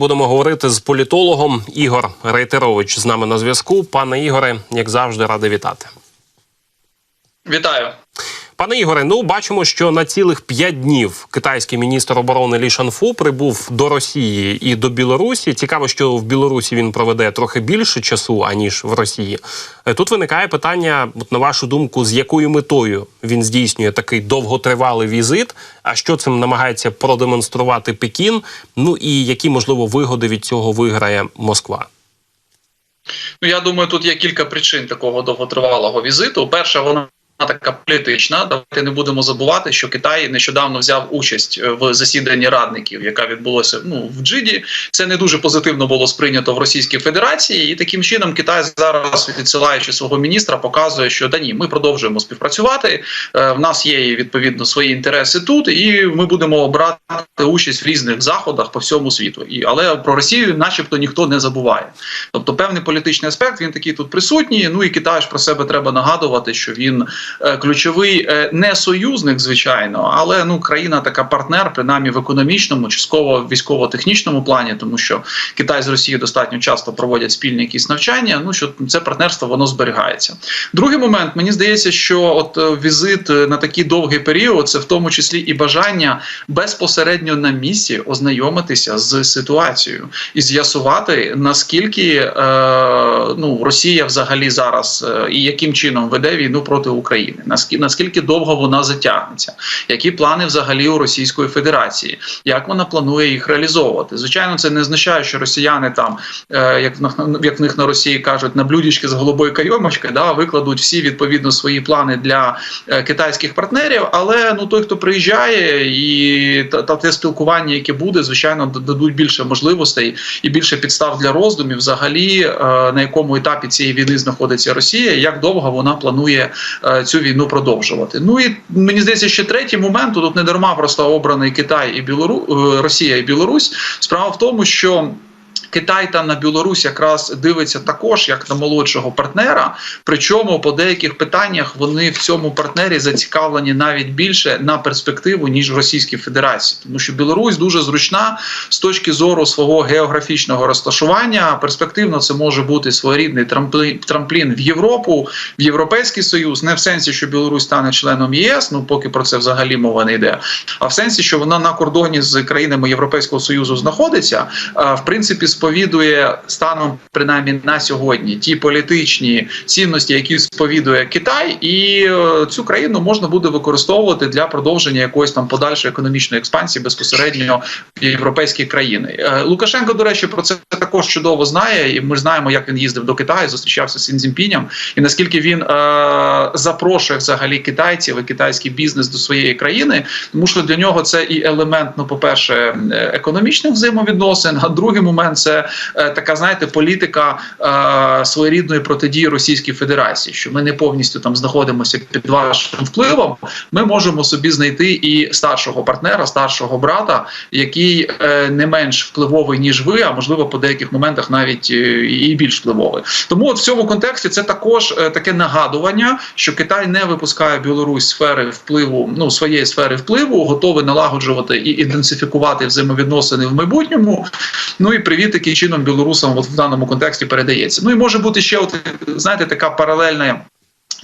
Будемо говорити з політологом Ігор Рейтерович з нами на зв'язку. Пане Ігоре, як завжди, радий вітати. Вітаю. Пане Ігоре, ну бачимо, що на цілих п'ять днів китайський міністр оборони Лі Шанфу прибув до Росії і до Білорусі. Цікаво, що в Білорусі він проведе трохи більше часу аніж в Росії. Е, Тут виникає питання, на вашу думку, з якою метою він здійснює такий довготривалий візит. А що цим намагається продемонструвати Пекін? Ну і які можливо вигоди від цього виграє Москва? Ну я думаю, тут є кілька причин такого довготривалого візиту. Перша, вона така політична. Давайте не будемо забувати, що Китай нещодавно взяв участь в засіданні радників, яка відбулося ну в Джиді. Це не дуже позитивно було сприйнято в Російській Федерації, і таким чином Китай зараз, відсилаючи свого міністра, показує, що да ні, ми продовжуємо співпрацювати. Е, В нас є відповідно свої інтереси тут, і ми будемо брати участь в різних заходах по всьому світу. І але про Росію, начебто, ніхто не забуває. Тобто, певний політичний аспект він такий тут присутній. Ну і Китай ж про себе треба нагадувати, що він е, ключовий е, не союзник, звичайно, але ну країна така партнер, принаймні в економічному, частково військово-технічному плані, тому що Китай з Росією достатньо часто проводять спільні якісь навчання. Ну що це партнерство воно зберігається. Другий момент мені здається, що от е, візит е, на такий довгий період, це в тому числі і бажання безпосередньо на місці ознайомитися з ситуацією і з'ясувати наскільки е, ну Росія взагалі зараз е, і яким чином веде війну проти України, наскільки наскільки довго вона затягнеться, які плани взагалі у Російської Федерації, як вона планує їх реалізовувати? Звичайно, це не означає, що росіяни там, е, як як в них на Росії кажуть, на блюдечки з голубою кайомочкою, да, викладуть всі відповідно свої плани для е, китайських партнерів. Але ну той, хто приїжджає, і та, та те спілкування, яке буде, звичайно, дадуть більше можливостей і більше підстав для роздумів, взагалі е, на якому етапі цієї війни знаходиться Росія, як довго вона планує е, цю війну продовжувати. Ну і мені здається, ще третій момент тут не дарма просто обраний Китай і Білору... е, Росія і Білорусь. Справа в тому, що. Китай там на Білорусь якраз дивиться також як на молодшого партнера. Причому по деяких питаннях вони в цьому партнері зацікавлені навіть більше на перспективу ніж в Російській Федерації, тому що Білорусь дуже зручна з точки зору свого географічного розташування. Перспективно це може бути своєрідний трамплін, в Європу, в Європейський Союз, не в сенсі, що Білорусь стане членом ЄС. Ну поки про це взагалі мова не йде. А в сенсі, що вона на кордоні з країнами Європейського союзу знаходиться, в принципі, сповідує станом, принаймні на сьогодні, ті політичні цінності, які сповідує Китай, і е, цю країну можна буде використовувати для продовження якоїсь там подальшої економічної експансії безпосередньо європейські країни. Е, Лукашенко, до речі, про це також чудово знає, і ми знаємо, як він їздив до Китаю, зустрічався з Цзіньпінем, і наскільки він е, запрошує взагалі китайців і китайський бізнес до своєї країни, тому що для нього це і елемент, ну, по-перше, е, економічних взаємовідносин. А другий момент це е, така, знаєте, політика е, своєрідної протидії Російській Федерації, що ми не повністю там знаходимося під вашим впливом. Ми можемо собі знайти і старшого партнера, старшого брата, який е, не менш впливовий ніж ви, а можливо по деяких моментах навіть е, і більш впливовий. Тому от в цьому контексті це також е, таке нагадування, що Китай не випускає Білорусь сфери впливу, ну своєї сфери впливу, готовий налагоджувати і ідентифікувати взаємовідносини в майбутньому. Ну і привіт, яким чином білорусам от в даному контексті передається. Ну і може бути ще, от знаєте, така паралельна.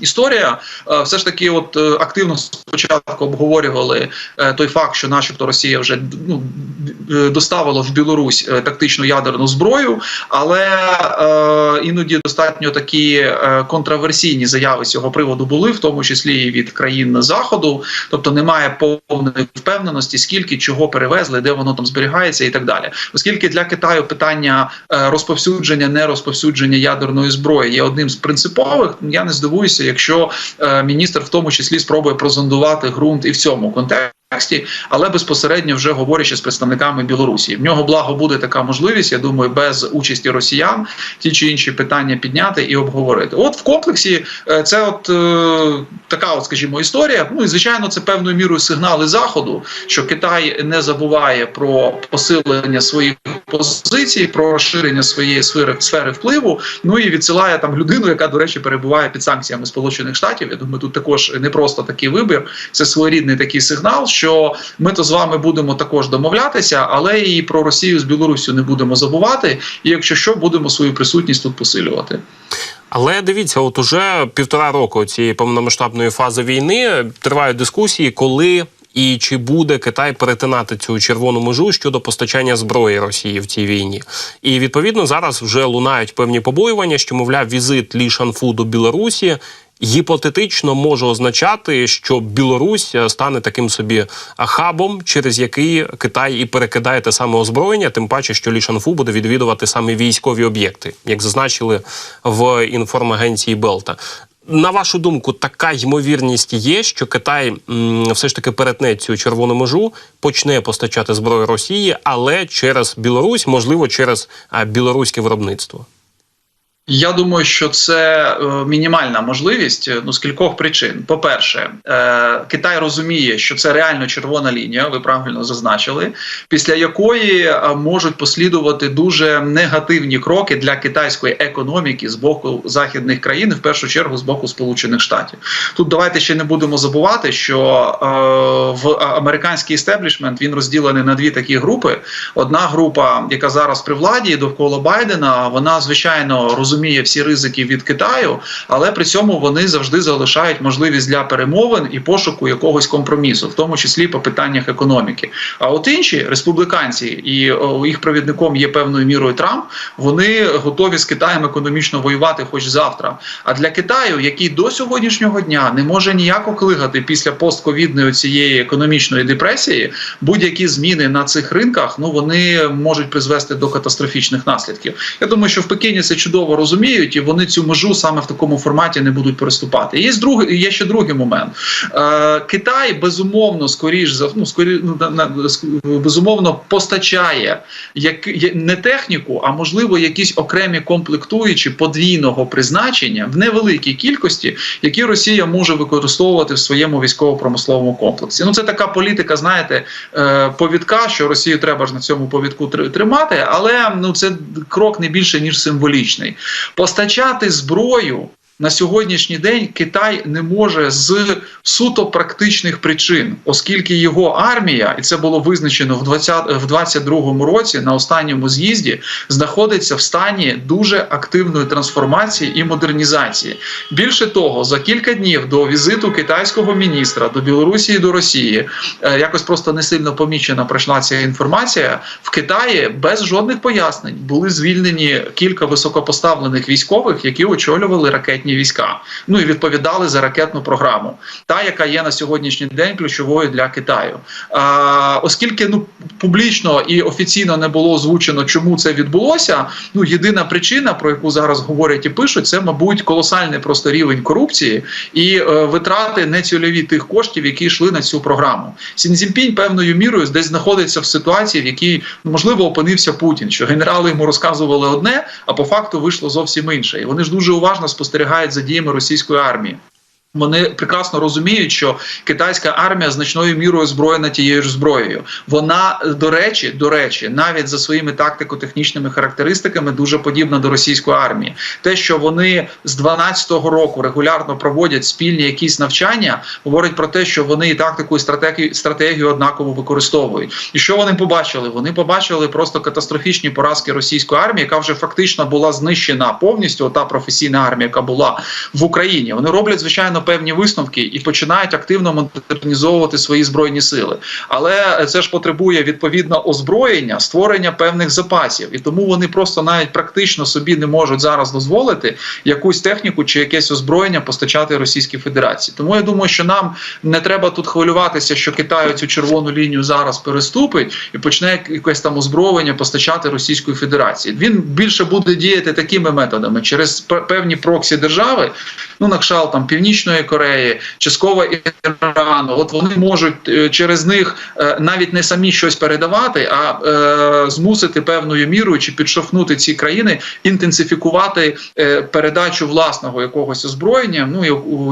Історія е, все ж таки, от е, активно спочатку обговорювали е, той факт, що, начебто, Росія вже ну, доставила в Білорусь тактичну ядерну зброю, але е, іноді достатньо такі контраверсійні заяви з цього приводу були, в тому числі і від країн заходу. Тобто немає повної впевненості, скільки чого перевезли, де воно там зберігається, і так далі. Оскільки для Китаю питання розповсюдження, не розповсюдження ядерної зброї є одним з принципових, я не здивуюся, якщо е, міністр в тому числі спробує прозондувати ґрунт і в цьому контексті. Але безпосередньо вже говорячи з представниками Білорусі, в нього благо буде така можливість. Я думаю, без участі росіян ті чи інші питання підняти і обговорити. От в комплексі е, це от е, така, от скажімо, історія. Ну і звичайно, це певною мірою сигнали заходу, що Китай не забуває про посилення своїх позицій, про розширення своєї сфери сфери впливу. Ну і відсилає там людину, яка, до речі, перебуває під санкціями Сполучених Штатів. Я думаю, тут також не просто такий вибір. Це своєрідний такий сигнал, що ми то з вами будемо також домовлятися, але і про Росію з Білоруссю не будемо забувати. І якщо що, будемо свою присутність тут посилювати. Але дивіться, от уже півтора року цієї повномасштабної фази війни тривають дискусії, коли і чи буде Китай перетинати цю червону межу щодо постачання зброї Росії в цій війні. І відповідно зараз вже лунають певні побоювання, що мовляв візит Лі Шанфу до Білорусі. Гіпотетично може означати, що Білорусь е, стане таким собі хабом, через який Китай і перекидає те саме озброєння, тим паче, що Лі Шанфу буде відвідувати саме військові об'єкти, як зазначили в інформагенції Белта. На вашу думку, така ймовірність є, що Китай м, все ж таки перетне цю червону межу, почне постачати зброю Росії, але через Білорусь, можливо, через а, білоруське виробництво. Я думаю, що це е, мінімальна можливість ну з кількох причин. По-перше, е, Китай розуміє, що це реально червона лінія. Ви правильно зазначили, після якої е, можуть послідувати дуже негативні кроки для китайської економіки з боку західних країн, в першу чергу з боку Сполучених Штатів. Тут давайте ще не будемо забувати, що е, в американський істеблішмент він розділений на дві такі групи. Одна група, яка зараз при владі довкола Байдена, вона звичайно розуміє всі ризики від Китаю, але при цьому вони завжди залишають можливість для перемовин і пошуку якогось компромісу, в тому числі по питаннях економіки. А от інші республіканці, і їх провідником є певною мірою Трамп, вони готові з Китаєм економічно воювати, хоч завтра. А для Китаю, який до сьогоднішнього дня не може ніяко клигати після постковідної цієї економічної депресії, будь-які зміни на цих ринках ну вони можуть призвести до катастрофічних наслідків. Я думаю, що в Пекіні це чудово розуміють, і вони цю межу саме в такому форматі не будуть переступати. Є другий, є ще другий момент. Е, Китай безумовно, скоріш за ну, скорі, ну, безумовно постачає як не техніку, а можливо якісь окремі комплектуючі подвійного призначення в невеликій кількості, які Росія може використовувати в своєму військово-промисловому комплексі. Ну це така політика, знаєте, е, повідка, що Росію треба ж на цьому повідку тримати, але ну це крок не більше ніж символічний. Постачати зброю на сьогоднішній день Китай не може з суто практичних причин, оскільки його армія, і це було визначено в 20, в 22-му році на останньому з'їзді, знаходиться в стані дуже активної трансформації і модернізації. Більше того, за кілька днів до візиту китайського міністра до Білорусі і до Росії е, якось просто не сильно помічена пройшла ця інформація. В Китаї без жодних пояснень були звільнені кілька високопоставлених військових, які очолювали ракетні війська. Ну і відповідали за ракетну програму, та яка є на сьогоднішній день ключовою для Китаю. А, Оскільки ну публічно і офіційно не було озвучено, чому це відбулося. Ну єдина причина, про яку зараз говорять і пишуть, це мабуть колосальний просто рівень корупції і е, витрати нецільові тих коштів, які йшли на цю програму. Сінзімпінь певною мірою десь знаходиться в ситуації, в якій ну, можливо опинився Путін, що генерали йому розказували одне, а по факту вийшло зовсім інше. І вони ж дуже уважно спостерігають за діями російської армії. Вони прекрасно розуміють, що китайська армія значною мірою озброєна тією ж зброєю. Вона до речі, до речі, навіть за своїми тактико-технічними характеристиками дуже подібна до російської армії. Те, що вони з 12-го року регулярно проводять спільні якісь навчання, говорить про те, що вони і тактику і стратегію стратегію однаково використовують. І що вони побачили? Вони побачили просто катастрофічні поразки російської армії, яка вже фактично була знищена повністю. Та професійна армія, яка була в Україні. Вони роблять звичайно певні висновки і починають активно модернізовувати свої збройні сили. Але це ж потребує відповідно озброєння, створення певних запасів, і тому вони просто навіть практично собі не можуть зараз дозволити якусь техніку чи якесь озброєння постачати Російській Федерації. Тому я думаю, що нам не треба тут хвилюватися, що Китай цю червону лінію зараз переступить і почне якесь там озброєння постачати Російської Федерації. Він більше буде діяти такими методами через певні проксі держави, ну на кшалт там північної. Кореї, частково Ірану, от вони можуть через них навіть не самі щось передавати, а е, змусити певною мірою чи підшовхнути ці країни інтенсифікувати е, передачу власного якогось озброєння, ну у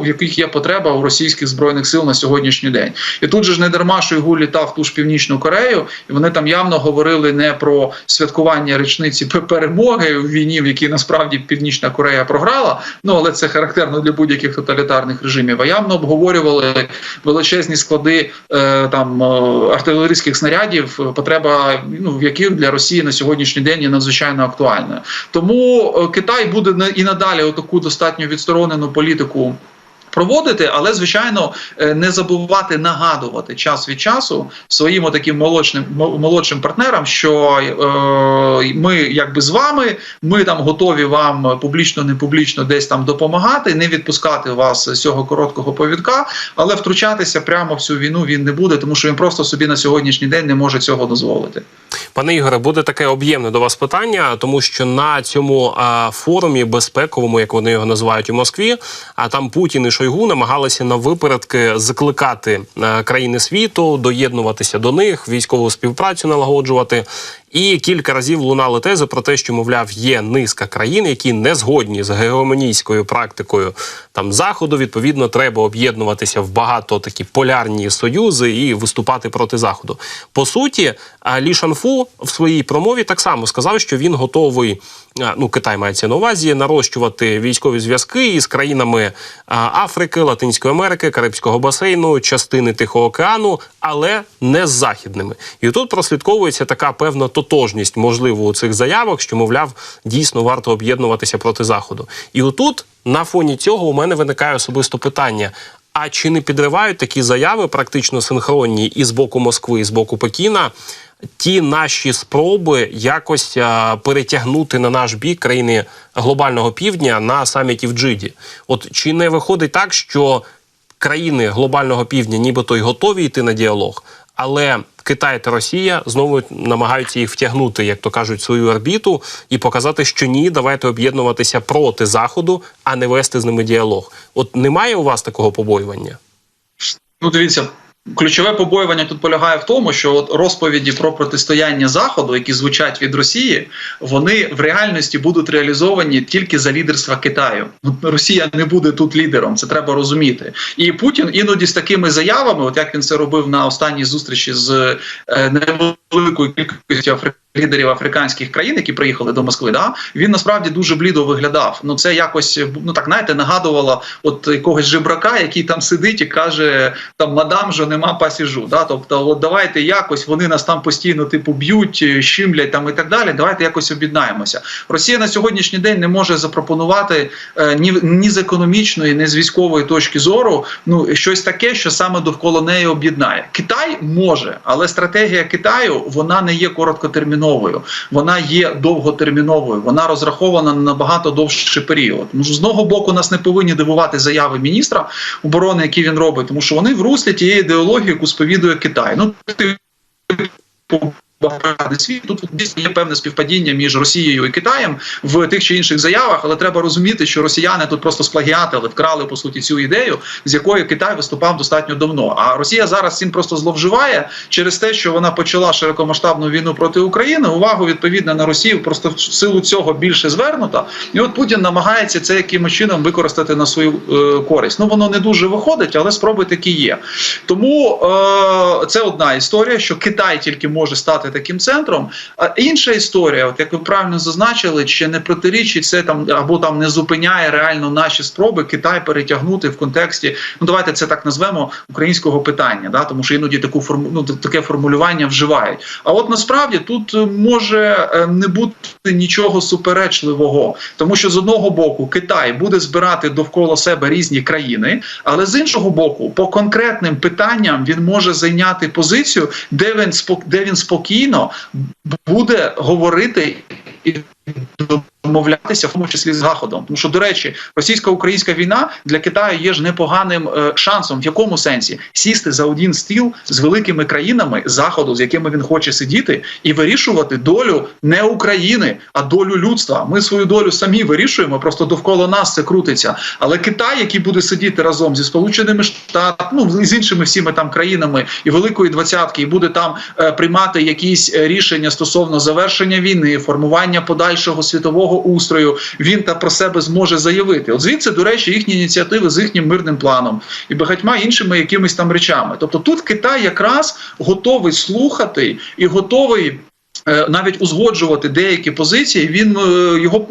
в яких є потреба у російських збройних сил на сьогоднішній день. І тут же ж не дарма, що Ігу літав ту ж північну Корею, і вони там явно говорили не про святкування річниці перемоги в війні, в якій насправді Північна Корея програла. Ну але це характерно для будь-яких будь-яких тоталітарних режимів, а явно обговорювали величезні склади е, там е, артилерійських снарядів, е, потреба ну в яких для Росії на сьогоднішній день є надзвичайно актуальна. Тому е, Китай буде і надалі отаку достатньо відсторонену політику. Проводити, але звичайно е, не забувати нагадувати час від часу своїм таким молодшим мо- молодшим партнерам, що е, ми якби з вами, ми там готові вам публічно, не публічно десь там допомагати, не відпускати вас з цього короткого повідка, але втручатися прямо в цю війну він не буде, тому що він просто собі на сьогоднішній день не може цього дозволити. Пане Ігоре, буде таке об'ємне до вас питання, тому що на цьому а, форумі безпековому, як вони його називають у Москві, а там Путін і Шойгу намагалися на випередки закликати країни світу, доєднуватися до них, військову співпрацю налагоджувати. І кілька разів лунали тези про те, що мовляв є низка країн, які не згодні з гегемонійською практикою там заходу. Відповідно, треба об'єднуватися в багато такі полярні союзи і виступати проти заходу. По суті, Лі Шанфу в своїй промові так само сказав, що він готовий. Ну, Китай мається на увазі нарощувати військові зв'язки із країнами Африки, Латинської Америки, Карибського басейну, частини Тихого океану, але не з західними. І тут прослідковується така певна тотожність, можливо, у цих заявах, що мовляв, дійсно варто об'єднуватися проти заходу. І отут на фоні цього у мене виникає особисто питання. А чи не підривають такі заяви практично синхронні і з боку Москви, і з боку Пекіна ті наші спроби якось а, перетягнути на наш бік країни глобального півдня на саміті в Джиді? От чи не виходить так, що країни глобального півдня, нібито й готові йти на діалог, але Китай та Росія знову намагаються їх втягнути, як то кажуть, свою орбіту і показати, що ні, давайте об'єднуватися проти заходу, а не вести з ними діалог. От немає у вас такого побоювання? Ну, дивіться. Ключове побоювання тут полягає в тому, що от розповіді про протистояння заходу, які звучать від Росії, вони в реальності будуть реалізовані тільки за лідерства Китаю. Росія не буде тут лідером, це треба розуміти. І Путін іноді з такими заявами, от як він це робив на останній зустрічі з е, невеликою кількістю африканських лідерів африканських країн, які приїхали до Москви, да він насправді дуже блідо виглядав. Ну це якось ну так знаєте, нагадувало от якогось жебрака, який там сидить і каже: там мадам же нема пасіжу. Да? Тобто, от давайте якось вони нас там постійно типу б'ють, щимлять там і так далі. Давайте якось об'єднаємося. Росія на сьогоднішній день не може запропонувати е, ні, ні з економічної, ні з військової точки зору ну щось таке, що саме довкола неї об'єднає. Китай може, але стратегія Китаю вона не є короткотерміновою, вона є довготерміновою. Вона розрахована на набагато довший період. Ну з одного боку нас не повинні дивувати заяви міністра оборони, які він робить, тому що вони в руслі тієї ідеології, яку сповідує Китай. Ну ти багато світ. Тут дійсно є певне співпадіння між Росією і Китаєм в тих чи інших заявах, але треба розуміти, що росіяни тут просто сплагіатили, вкрали по суті цю ідею, з якою Китай виступав достатньо давно. А Росія зараз цим просто зловживає через те, що вона почала широкомасштабну війну проти України. Увагу відповідно на Росію просто в силу цього більше звернута. І от Путін намагається це якимось чином використати на свою е, користь. Ну воно не дуже виходить, але спроби такі є. Тому е, це одна історія, що Китай тільки може стати таким центром. А інша історія, от як ви правильно зазначили, чи не протирічить це там або там не зупиняє реально наші спроби Китай перетягнути в контексті. Ну давайте це так назвемо українського питання, да тому що іноді таку форму ну, таке формулювання вживають. А от насправді тут може е, не бути нічого суперечливого, тому що з одного боку Китай буде збирати довкола себе різні країни, але з іншого боку, по конкретним питанням він може зайняти позицію, де він де він спокійно буде говорити і домовлятися, в тому числі з заходом. Тому що, до речі, російсько-українська війна для Китаю є ж непоганим е, шансом. В якому сенсі сісти за один стіл з великими країнами заходу, з якими він хоче сидіти, і вирішувати долю не України, а долю людства. Ми свою долю самі вирішуємо, просто довкола нас це крутиться. Але Китай, який буде сидіти разом зі Сполученими Штатами, ну з іншими всіми там країнами і Великої двадцятки, і буде там е, приймати якісь е, рішення стосовно завершення війни, формування подальшого світового устрою, він та про себе зможе заявити. От звідси, до речі, їхні ініціативи з їхнім мирним планом і багатьма іншими якимись там речами. Тобто тут Китай якраз готовий слухати і готовий. е, Навіть узгоджувати деякі позиції, він е, його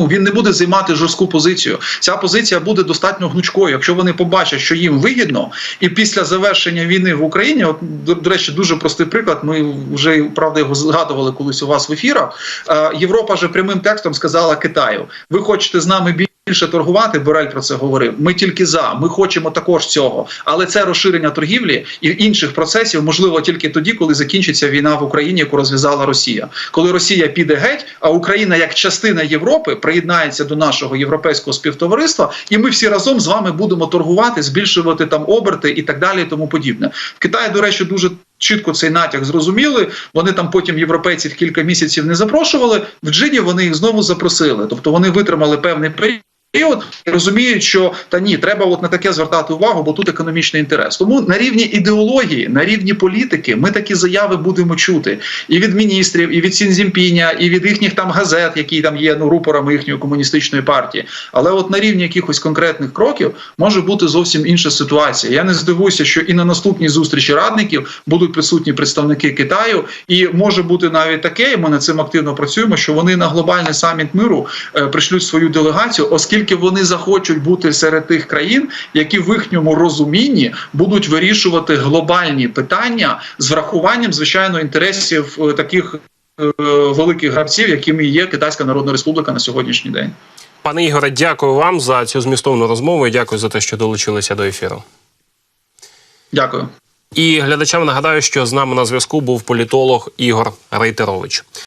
він не буде займати жорстку позицію. Ця позиція буде достатньо гнучкою. Якщо вони побачать, що їм вигідно, і після завершення війни в Україні, от до, речі, дуже простий приклад. Ми вже правда його згадували колись у вас в ефірах. Е, Європа вже прямим текстом сказала Китаю: ви хочете з нами більше. Більше торгувати, Борель про це говорив. Ми тільки за. Ми хочемо також цього. Але це розширення торгівлі і інших процесів можливо тільки тоді, коли закінчиться війна в Україні, яку розв'язала Росія. Коли Росія піде геть, а Україна як частина Європи приєднається до нашого європейського співтовариства, і ми всі разом з вами будемо торгувати, збільшувати там оберти і так далі, і тому подібне. В Китаї, до речі, дуже. Чітко цей натяк зрозуміли. Вони там потім європейців кілька місяців не запрошували. В Джині вони їх знову запросили. Тобто вони витримали певний період. І розуміють, що та ні, треба от на таке звертати увагу, бо тут економічний інтерес. Тому на рівні ідеології, на рівні політики, ми такі заяви будемо чути і від міністрів, і від Сінзімпіня, і від їхніх там газет, які там є ну рупорами їхньої комуністичної партії. Але от на рівні якихось конкретних кроків може бути зовсім інша ситуація. Я не здивуюся, що і на наступній зустрічі радників будуть присутні представники Китаю, і може бути навіть таке, і ми над цим активно працюємо, що вони на глобальний саміт миру е, пришлють свою делегацію, оскільки вони захочуть бути серед тих країн, які в їхньому розумінні будуть вирішувати глобальні питання з врахуванням звичайно інтересів е, таких е, великих гравців, якими є Китайська Народна Республіка на сьогоднішній день. Пане Ігоре, дякую вам за цю змістовну розмову. і Дякую за те, що долучилися до ефіру. Дякую. І глядачам нагадаю, що з нами на зв'язку був політолог Ігор Рейтерович.